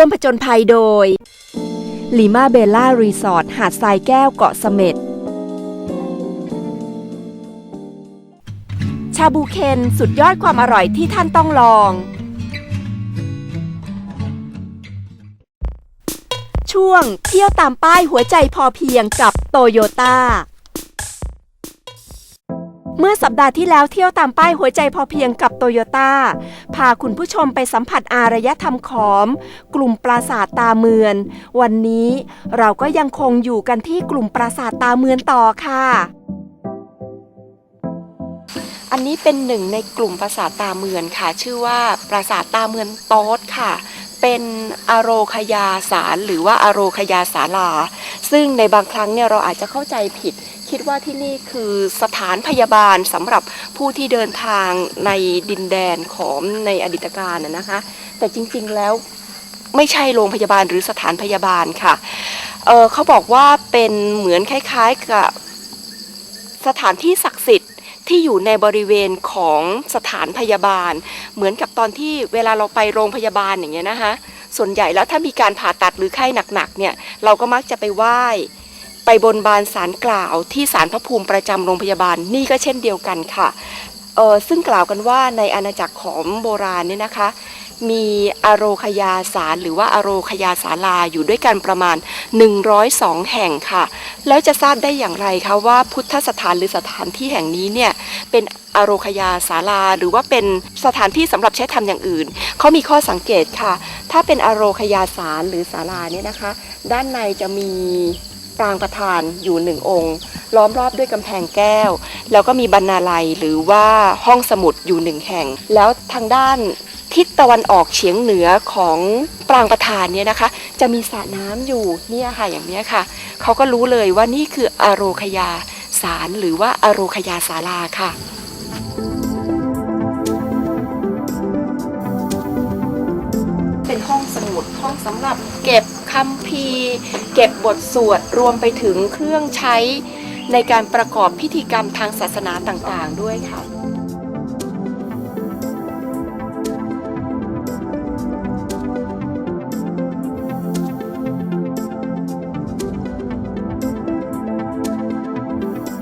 ร่วมผจญภัยโดยลิมาเบล่ารีสอร์ทหาดทรายแก้วเกาะเสม็ดชาบูเคนสุดยอดความอร่อยที่ท่านต้องลอง ช่วงเที่ยวตามป้ายหัวใจพอเพียงกับโตโยต้า เมื่อสัปดาห์ที่แล้วเที่ยวตามป้ายหัวใจพอเพียงกับโตโยต้าพาคุณผู้ชมไปสัมผัสอารยธรรมขอม กลุ่มปราสาทตาเมือน วันนี้เราก็ยังคงอยู่กันที่กลุ่มปราสาทตาเมือนต่อค่ะ อันนี้เป็นหนึ่งในกลุ่มปราสาทตาเมือนค่ะ ชื่อว่าปราสาทตาเมือนโต๊ดค่ะเป็นอโรคยาสารหรือว่าอโรคยาศาลา ซึ่งในบางครั้งเนี่ยเราอาจจะเข้าใจผิด คิดว่าที่นี่คือสถานพยาบาลสำหรับผู้ที่เดินทางในดินแดนของในอดีตการนะนะคะ แต่จริงๆแล้วไม่ใช่โรงพยาบาลหรือสถานพยาบาลค่ะเออเขาบอกว่าเป็นเหมือนคล้ายๆกับสถานที่ศักดิ์สิทธิ์ที่อยู่ในบริเวณของสถานพยาบาล เหมือนกับตอนที่เวลาเราไปโรงพยาบาลอย่างเงี้ยนะคะ ส่วนใหญ่แล้วถ้ามีการผ่าตัดหรือไข้หนักๆเนี่ยเราก็มักจะไปไหว้ ไปบนบานสารกล่าวที่สารพระภูมิประจำโรงพยาบาลนี่ก็เช่นเดียวกันค่ะเออซึ่งกล่าวกันว่าในอาณาจักรของโบราณเนี่ยนะคะ มีอโรคยาสารหรือว่าอโรคยาศาลาอยู่ด้วยกันประมาณ 102 แห่งค่ะ แล้วจะทราบได้อย่างไรคะว่าพุทธสถานหรือสถานที่แห่งนี้เนี่ยเป็นอโรคยาศาลาหรือว่าเป็นสถานที่สำหรับใช้ทำอย่างอื่นเขามีข้อสังเกตค่ะ ถ้าเป็นอโรคยาสารหรือศาลาเนี่ยนะคะ ด้านในจะมี ปรางประธานอยู่หนึ่งองค์ ล้อมรอบด้วยกำแพงแก้ว แล้วก็มีบรรณาลัยหรือว่าห้องสมุดอยู่หนึ่งแห่ง แล้วทางด้านทิศตะวันออกเฉียงเหนือของปรางประธานเนี่ยนะคะ จะมีสระน้ำอยู่เนี่ยค่ะอย่างเนี้ยค่ะเขาก็รู้เลยว่านี่คืออโรคยาสารหรือว่าอโรคยาศาลาค่ะ มุดห้องสำหรับเก็บคัมภีร์ เก็บบทสวดรวมไปถึงเครื่องใช้ในการประกอบพิธีกรรมทางศาสนาต่างๆ ด้วยค่ะ